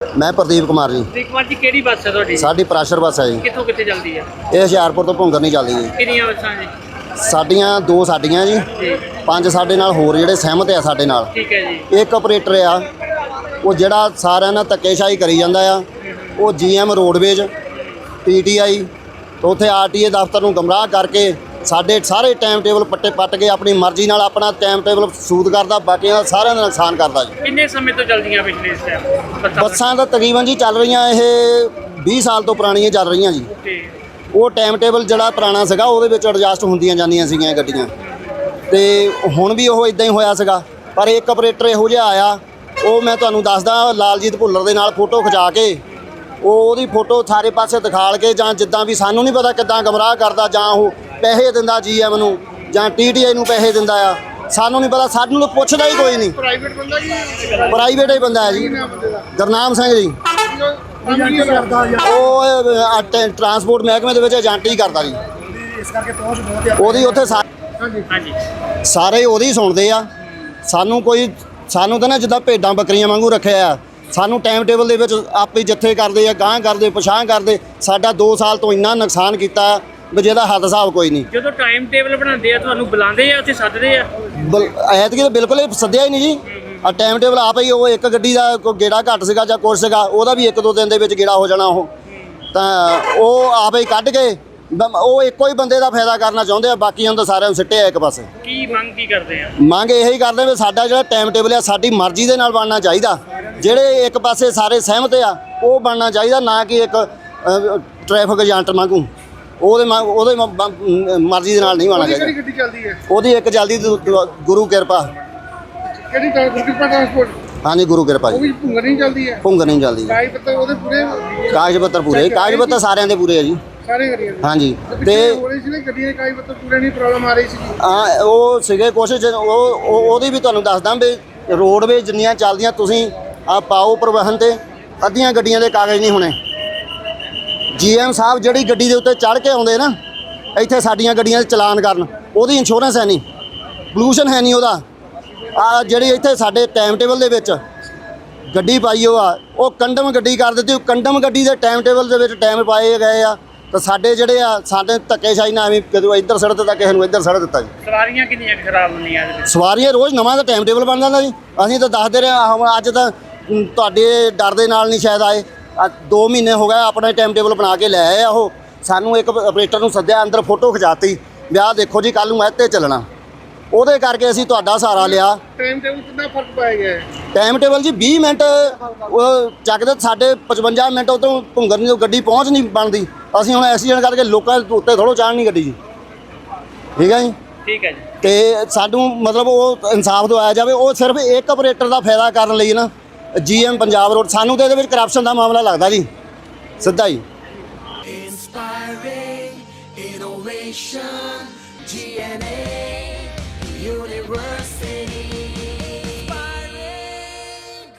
ਮੈਂ ਪ੍ਰਦੀਪ ਕੁਮਾਰ ਜੀ। ਤ੍ਰਿਕਮਾਰ ਜੀ ਕਿਹੜੀ ਬੱਸ ਹੈ ਤੁਹਾਡੀ? ਸਾਡੀ ਪ੍ਰਾਸ਼ਰ ਬੱਸ ਹੈ ਜੀ। ਕਿੱਥੋਂ ਕਿੱਥੇ ਚੱਲਦੀ ਹੈ? ਇਹ ਹੁਸ਼ਿਆਰਪੁਰ ਤੋਂ ਭੁੰਗਰ ਨਹੀਂ ਚੱਲਦੀ ਜੀ। ਕਿੰਨੀਆਂ ਬੱਸਾਂ ਜੀ ਸਾਡੀਆਂ ਦੋ ਸਾਡੀਆਂ ਜੀ। ਜੀ। ਪੰਜ ਸਾਡੇ ਨਾਲ ਹੋਰ ਜਿਹੜੇ ਸਹਿਮਤ ਆ ਸਾਡੇ ਨਾਲ। ਠੀਕ ਹੈ ਜੀ। ਇੱਕ ਆਪਰੇਟਰ ਆ। ਉਹ ਜਿਹੜਾ ਸਾਰਿਆਂ ਨਾਲ ਧੱਕੇਸ਼ਾਹੀ ਕਰੀ ਜਾਂਦਾ ਆ। ਉਹ ਜੀਐਮ ਰੋਡਵੇਜ ਪੀਟੀਆਈ ਉਥੇ ਆਰਟੀਏ ਦਫ਼ਤਰ ਨੂੰ ਗਮਰਾਹ ਕਰਕੇ ਸਾਡੇ ਸਾਰੇ ਟਾਈਮ ਟੇਬਲ ਪੱਟੇ ਪੱਟ ਕੇ ਆਪਣੀ ਮਰਜ਼ੀ ਨਾਲ ਆਪਣਾ ਟਾਈਮ ਟੇਬਲ ਸੂਦ ਕਰਦਾ ਬਾਕੀਆਂ ਦਾ ਸਾਰਿਆਂ ਦਾ ਨੁਕਸਾਨ ਕਰਦਾ ਜੀ। ਕਿੰਨੇ ਸਮੇਂ ਤੋਂ ਚੱਲਦੀਆਂ ਪਿਛਲੇ ਇਸ ਟਾਈਮ ਬੱਸਾਂ ਤਾਂ? ਤਕਰੀਬਨ ਜੀ ਚੱਲ ਰਹੀਆਂ ਇਹ 20 ਸਾਲ ਤੋਂ ਪੁਰਾਣੀਆਂ ਚੱਲ ਰਹੀਆਂ ਜੀ। ਉਹ ਟਾਈਮ ਟੇਬਲ ਜਿਹੜਾ ਪੁਰਾਣਾ ਸੀਗਾ ਉਹਦੇ ਵਿੱਚ ਐਡਜਸਟ ਹੁੰਦੀਆਂ ਜਾਂਦੀਆਂ ਸੀਗੀਆਂ ਗੱਡੀਆਂ। ਤੇ ਹੁਣ ਵੀ ਉਹ ਇਦਾਂ ਹੀ ਹੋਇਆ ਸੀਗਾ ਪਰ ਇੱਕ ਆਪਰੇਟਰ ਇਹੋ ਜਿਹਾ ਆਇਆ ਉਹ ਮੈਂ ਤੁਹਾਨੂੰ ਦੱਸਦਾ ਲਾਲਜੀਤ ਭੁੱਲਰ ਦੇ ਨਾਲ ਫੋਟੋ ਖਿਚਾ ਕੇ ਉਹ ਉਹਦੀ ਫੋਟੋ ਸਾਰੇ ਪਾਸੇ ਦਿਖਾਲ ਕੇ ਜਾਂ ਜਿੱਦਾਂ ਵੀ ਸਾਨੂੰ ਨਹੀਂ ਪਤਾ ਕਿੱਦਾਂ ਗਮਰਾਹ ਕਰਦਾ ਜਾਂ ਉਹ ਪੈਸੇ ਦਿੰਦਾ ਜੀਐਮ ਨੂੰ ਜਾਂ ਟੀਟੀਆਈ ਨੂੰ ਪੈਸੇ ਦਿੰਦਾ ਆ। ਸਾਨੂੰ ਨਹੀਂ ਪਤਾ ਸਾਨੂੰ ਤਾਂ ਪੁੱਛਦਾ ਹੀ ਕੋਈ ਨਹੀਂ ਪ੍ਰਾਈਵੇਟ ਬੰਦਾ ਜੀ ਪ੍ਰਾਈਵੇਟ ਹੀ ਬੰਦਾ ਹੈ ਜੀ। ਗਰਨਾਮ ਸਿੰਘ ਜੀ। ਕੀ ਉਹ ਟਰਾਂਸਪੋਰਟ ਮਹਿਕਮੇ ਦੇ ਵਿੱਚ ਏਜੰਟ ਹੀ ਕਰਦਾ ਜੀ। ਇਸ ਕਰਕੇ ਪਹੁੰਚ ਬਹੁਤ ਆ ਉਹਦੀ ਉੱਥੇ ਸਾ- ਹਾਂਜੀ। ਹਾਂਜੀ ਸਾਰੇ ਉਹਦੀ ਸੁਣਦੇ ਆ। ਸਾਨੂੰ ਕੋਈ ਸਾਨੂੰ ਤਾਂ ਨਾ ਜਿੱਦਾਂ ਭੇਡਾਂ ਬੱਕਰੀਆਂ ਵਾਂਗੂ ਰੱਖਿਆ ਆ। ਸਾਨੂੰ ਟਾਈਮ ਟੇਬਲ ਦੇ ਵਿੱਚ ਆਪੇ ਜੱਥੇ ਕਰਦੇ ਆ ਗਾਂਹ ਕਰਦੇ ਪਛਾਂ ਕਰਦੇ। ਸਾਡਾ 2 ਸਾਲ ਤੋਂ ਇੰਨਾ ਨੁਕਸਾਨ ਕੀਤਾ। ਵੀ ਜਿਹਦਾ ਹੱਦ ਹਿਸਾਬ ਕੋਈ ਨਹੀਂ। ਜਦੋਂ ਟਾਈਮ ਟੇਬਲ ਬਣਾਉਂਦੇ ਆ ਤੁਹਾਨੂੰ ਬੁਲਾਉਂਦੇ ਆ ਉੱਥੇ ਸੱਦਦੇ ਆ? ਬਲ- ਐਤਕੀ ਤਾਂ ਬਿਲਕੁਲ ਹੀ ਸੱਦਿਆ ਹੀ ਨਹੀਂ ਜੀ। ਆ ਟਾਈਮ ਟੇਬਲ ਆਪ ਹੀ ਉਹ ਇੱਕ ਗੱਡੀ ਦਾ ਕੋਈ ਗੇੜਾ ਘੱਟ ਸੀਗਾ ਜਾਂ ਕੁਛ ਸੀਗਾ ਉਹਦਾ ਵੀ ਇੱਕ ਦੋ ਦਿਨ ਦੇ ਵਿੱਚ ਗੇੜਾ ਹੋ ਜਾਣਾ ਉਹ। ਤਾਂ ਉਹ ਆਪ ਹੀ ਕੱਢ ਕੇ ਉਹ ਇੱਕੋ ਹੀ ਬੰਦੇ ਦਾ ਫਾਇਦਾ ਕਰਨਾ ਚਾਹੁੰਦੇ ਆ ਬਾਕੀਆਂ ਨੂੰ ਤਾਂ ਸਾਰਿਆਂ ਨੂੰ ਸਿੱਟਿਆ ਇੱਕ ਪਾਸੇ। ਕੀ ਮੰਗ ਕੀ ਕਰਦੇ ਆ? ਮੰਗ ਇਹੀ ਕਰਦੇ ਵੀ ਸਾਡਾ ਜਿਹੜਾ ਟਾਈਮ ਟੇਬਲ ਆ ਸਾਡੀ ਮਰਜ਼ੀ ਦੇ ਨਾਲ ਬਣਨਾ ਚਾਹੀਦਾ। ਜਿਹੜੇ ਇੱਕ ਪਾਸੇ ਸਾਰੇ ਸਹਿਮਤ ਆ ਉਹ ਬਣਨਾ ਚਾਹੀਦਾ ਨਾ ਕਿ ਇੱਕ ਟ੍ਰੈਫਿਕ ਏਜੰਟ ਵਾਂਗੂ। ਉਹਦੇ ਮ- ਉਹਦੇ ਮ- ਮ- ਮਰਜ਼ੀ ਦੇ ਨਾਲ ਨਹੀਂ ਉਹਦੀ ਕਿਹੜੀ ਚਾਹੀਦਾ ਗੱਡੀ ਚੱਲਦੀ ਹੈ? ਉਹਦੀ ਇੱਕ ਜਲਦੀ ਗੁਰੂ ਕਿਰਪਾ। ਕਿਹੜੀ ਟ੍ਰਾਂਸਪੋਰਟ ਟ੍ਰਾਂਸਪੋਰਟ ਹਾਂਜੀ ਗੁਰੂ ਕਿਰਪਾ ਉਹ ਜੀ ਵੀ ਭੁੰਗਰ ਨਹੀਂ ਚੱਲਦੀ ਹੈ? ਭੁੰਗ ਨਹੀਂ ਚੱਲਦੀ ਕਾਗਜ਼ ਪੱਤਰ ਉਹਦੇ ਪੂਰੇ? ਕਾਗਜ਼ ਪੱਤਰ ਪੂਰੇ। ਕਾਗਜ਼ ਪੱਤਰ ਸਾਰਿਆਂ ਦੇ ਪੂਰੇ ਆ ਜੀ। ਸਾਰੇ ਕਰੀਏ ਹਾਂਜੀ। ਤੇ ਤੇ ਹੋ ਰਹੀ ਸੀ ਨਾ ਗੱਡੀਆਂ ਦੇ ਕਾਗਜ਼ ਪੱਤਰ ਪੂਰੇ ਨਹੀਂ ਪ੍ਰੋਬਲਮ ਆ ਰਹੀ ਸੀ ਆ ਉਹ ਸੀਗੇ ਕੋਸ਼ਿਸ਼ ਉਹ ਉਹ- ਉਹਦੀ ਵੀ ਤੁਹਾਨੂੰ ਦੱਸਦਾ ਵੀ ਰੋਡਵੇ ਜਿੰਨੀਆਂ ਚੱਲਦੀਆਂ ਤੁਸੀਂ ਆ ਪਾਓ ਪਰਿਵਹਨ ਤੇ ਅੱਧੀਆਂ ਗੱਡੀਆਂ ਦੇ ਕਾਗਜ਼ ਨਹੀਂ ਹੋਣੇ। ਜੀਐਮ ਸਾਹਿਬ ਜਿਹੜੀ ਗੱਡੀ ਦੇ ਉੱਤੇ ਚੜ੍ਹ ਕੇ ਆਉਂਦੇ ਨਾ ਇੱਥੇ ਸਾਡੀਆਂ ਗੱਡੀਆਂ ਦੇ ਚਲਾਨ ਕਰਨ ਉਹਦੀ ਇੰਸ਼ੋਰੈਂਸ ਹੈ ਨਹੀਂ ਪੋਲੂਸ਼ਨ ਹੈ ਨਹੀਂ ਉਹਦਾ। ਆ ਜਿਹੜੀ ਇੱਥੇ ਸਾਡੇ ਟਾਈਮ ਟੇਬਲ ਦੇ ਵਿੱਚ ਗੱਡੀ ਪਾਈ ਉਹ ਆ ਉਹ ਕੰਡਮ ਗੱਡੀ ਕਰ ਦਿੱਤੀ ਉਹ ਕੰਡਮ ਗੱਡੀ ਦੇ ਟਾਈਮ ਟੇਬਲ ਦੇ ਵਿੱਚ ਟਾਈਮ ਪਾਏ ਗਏ ਆ ਤਾਂ ਸਾਡੇ ਜਿਹੜੇ ਆ ਸਾਡੇ ਧੱਕੇਸ਼ਾਹੀ ਨਾਲ ਐਵੇਂ ਕਦੋਂ ਇੱਧਰ ਸੜ ਦਿੱਤਾ ਕਿਸੇ ਨੂੰ ਇੱਧਰ ਸੜ ਦਿੱਤਾ ਜੀ। ਸਵਾਰੀਆਂ ਕਿੰਨੀਆਂ ਖਰਾਬ ਹੁੰਦੀਆਂ ਇਹਦੇ ਵਿੱਚ ਸਵਾਰੀਆਂ ਰੋਜ਼ ਨਵਾਂ ਦਾ ਟਾਈਮ ਟੇਬਲ ਬਣ ਜਾਂਦਾ ਜੀ। ਅਸੀਂ ਤਾਂ ਦੱਸਦੇ ਰਹੇ ਹਾਂ, ਹੁਣ ਅੱਜ ਤਾਂ ਤੁਹਾਡੇ ਡਰ ਦੇ ਨਾਲ ਨਹੀਂ ਸ਼ਾਇਦ ਆਏ। 2 ਮਹੀਨੇ ਹੋ ਗਏ ਆਪਣਾ ਟਾਈਮ ਟੇਬਲ ਬਣਾ ਕੇ ਲੈ ਆਏ ਆ ਉਹ। ਸਾਨੂੰ ਇੱਕ ਆਪਰੇਟਰ ਨੂੰ ਸੱਦਿਆ ਅੰਦਰ ਫੋਟੋ ਖਿਚਾਤੀ। ਵਿਆਹ ਦੇਖੋ ਜੀ ਕੱਲ ਨੂੰ ਇਹ 'ਤੇ ਚੱਲਣਾ। ਉਹਦੇ ਕਰਕੇ ਅਸੀਂ ਤੁਹਾਡਾ ਸਹਾਰਾ ਲਿਆ। ਟਾਈਮ ਟੇਬਲ ਕਿੰਨਾ ਫ਼ਰਕ ਪਾਇਆ ਗਿਆ ਹੈ? ਟਾਈਮ ਟੇਬਲ ਜੀ 20 ਮਿੰਟ ਉਹ ਚੱਕਦੇ ਸਾਡੇ 55 ਮਿੰਟ ਉਤੋਂ ਭੁੰਗਰ ਨਹੀਂ ਗੱਡੀ ਪਹੁੰਚ ਨਹੀਂ ਬਣਦੀ। ਅਸੀਂ ਹੁਣ ਐਕਸੀਡੈਂਟ ਕਰਕੇ ਲੋਕਾਂ ਦੇ ਉੱਤੇ ਥੋੜੋ ਚਾੜਨੀ ਗੱਡੀ ਜੀ। ਠੀਕ ਹੈ ਜੀ? ਠੀਕ ਹੈ ਜੀ। ਤੇ ਸਾਨੂੰ ਮਤਲਬ ਉਹ ਇਨਸਾਫ ਦਵਾਇਆ ਜਾਵੇ ਉਹ ਸਿਰਫ ਇੱਕ ਆਪਰੇਟਰ ਦਾ ਫਾਇਦਾ ਕਰਨ ਲਈ ਨਾ। ਜੀਐਮ ਪੰਜਾਬ ਰੋਡ ਸਾਨੂੰ ਤੇ ਇਹਦੇ ਵਿੱਚ ਕਰਪਸ਼ਨ ਦਾ ਮਾਮਲਾ ਲੱਗਦਾ ਜੀ ਸਿੱਧਾ ਹੀ Inspiring innovation, GNA University.